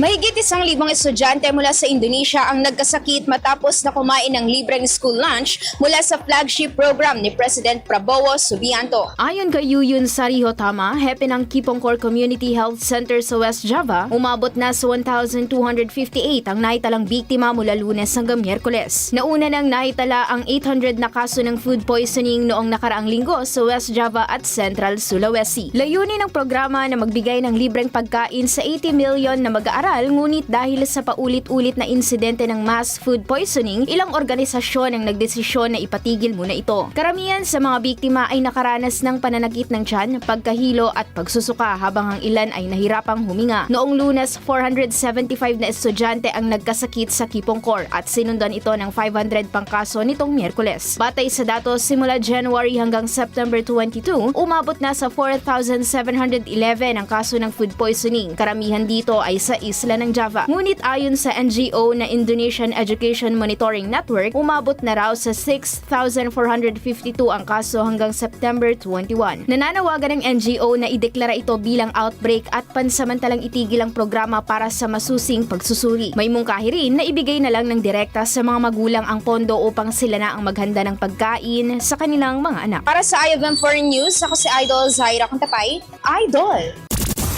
Mahigit isang libong estudyante mula sa Indonesia ang nagkasakit matapos na kumain ng libreng school lunch mula sa flagship program ni President Prabowo Subianto. Ayon kay Yuyun Sariho Tama, hepe ng Kipongkor Community Health Center sa West Java, umabot na sa 1,258 ang naitalang biktima mula lunes hanggang miyerkules. Nauna nang naitala ang 800 na kaso ng food poisoning noong nakaraang linggo sa West Java at Central Sulawesi. Layunin ng programa na magbigay ng libreng pagkain sa 80 million na mag-aaral ngunit dahil sa paulit-ulit na insidente ng mass food poisoning, ilang organisasyon ang nagdesisyon na ipatigil muna ito. Karamihan sa mga biktima ay nakaranas ng pananakit ng tiyan, pagkahilo at pagsusuka habang ang ilan ay nahirapang huminga. Noong lunes, 475 na estudyante ang nagkasakit sa Kipongkor at sinundan ito ng 500 pang kaso nitong Miyerkules. Batay sa datos simula January hanggang September 22, umabot na sa 4,711 ang kaso ng food poisoning. Karamihan dito ay sa isla ng Java. Ngunit ayon sa NGO na Indonesian Education Monitoring Network, umabot na raw sa 6,452 ang kaso hanggang September 21. Nananawagan ng NGO na ideklara ito bilang outbreak at pansamantalang itigil ang programa para sa masusing pagsusuri. May mungkahi rin na ibigay na lang ng direkta sa mga magulang ang pondo upang sila na ang maghanda ng pagkain sa kanilang mga anak. Para sa IFM Foreign News, ako si Idol Zaira Contapay. Idol!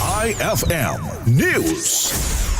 IFM News.